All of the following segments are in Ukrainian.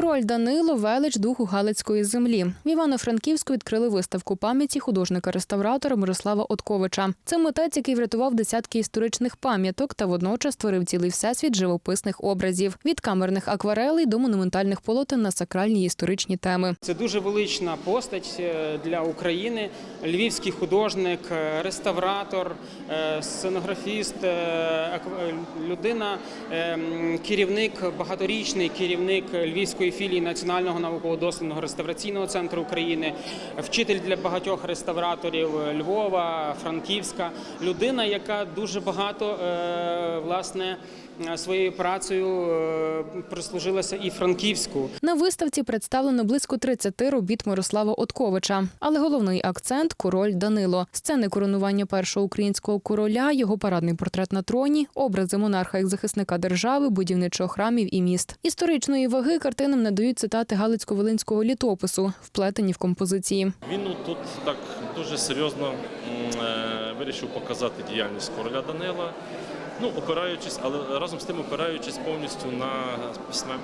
Король Данило велич духу Галицької землі. В Івано-Франківську відкрили виставку пам'яті художника-реставратора Мирослава Отковича. Це митець, який врятував десятки історичних пам'яток та водночас створив цілий всесвіт живописних образів від камерних акварелей до монументальних полотен на сакральні історичні теми. Це дуже велична постать е, для України. Львівський художник, е, реставратор, е, сценографіст, людина, керівник, багаторічний керівник Львівської філії Національного науково-дослідного реставраційного центру України, вчитель для багатьох реставраторів Львова, Франківська. Людина, яка дуже багато е, власне своєю працею е, прислужилася і Франківську. На виставці представлено близько 30 робіт Мирослава Отковича, але головний акцент король Данило. Сцени коронування першого українського короля, його парадний портрет на троні, образи монарха як захисника держави, будівничого храмів і міст. Історичної ваги картинам надають цитати Галицько-Волинського літопису, вплетені в композиції. Він тут так дуже серйозно е, вирішив показати діяльність короля Данила. Ну, опираючись, але разом з тим опираючись повністю на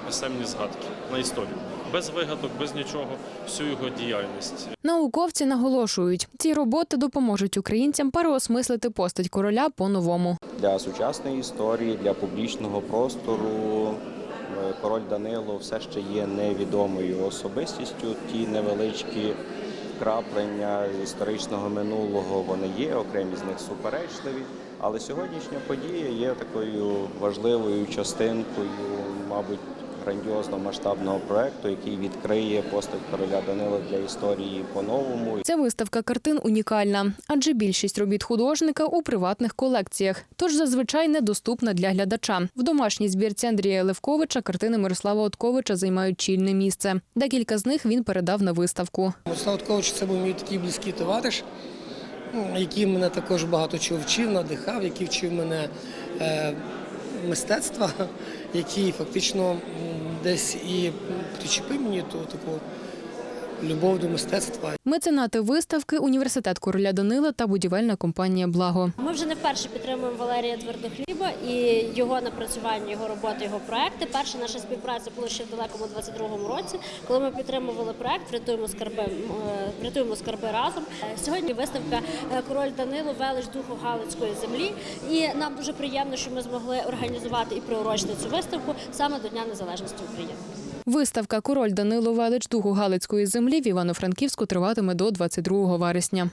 писемні згадки, на історію. Без вигадок, без нічого, всю його діяльність. Науковці наголошують, ці роботи допоможуть українцям переосмислити постать короля по-новому. для сучасної історії, для публічного простору. Е, Король Данило все ще є невідомою особистістю. Ті невеличкі краплення історичного минулого вони є, окремі з них суперечливі. Але сьогоднішня подія є такою важливою частинкою, мабуть, грандіозно масштабного проекту, який відкриє постать короля Данила для історії по-новому. Ця виставка картин унікальна, адже більшість робіт художника у приватних колекціях, тож зазвичай недоступна для глядача. В домашній збірці Андрія Левковича картини Мирослава Отковича займають чільне місце. Декілька з них він передав на виставку. Мирослав Кович це був мій такий близький товариш, ну, який мене також багато чого вчив, надихав, який вчив мене е, мистецтва, який фактично десь і причепи мені то таку любов до мистецтва. Меценати виставки університет короля Данила та будівельна компанія Благо. Ми вже не вперше підтримуємо Валерія Твердохліба і його напрацювання, його роботи, його проекти. Перша наша співпраця була ще в далекому 22-му році, коли ми підтримували проект Врятуємо скарби, е, врятуємо скарби разом. Сьогодні виставка е, Король Данило велич духу Галицької землі. І нам дуже приємно, що ми змогли організувати і приурочити цю виставку саме до Дня Незалежності України. Виставка Король Данило Велич Духу Галицької землі в Івано-Франківську триватиме до 22 вересня.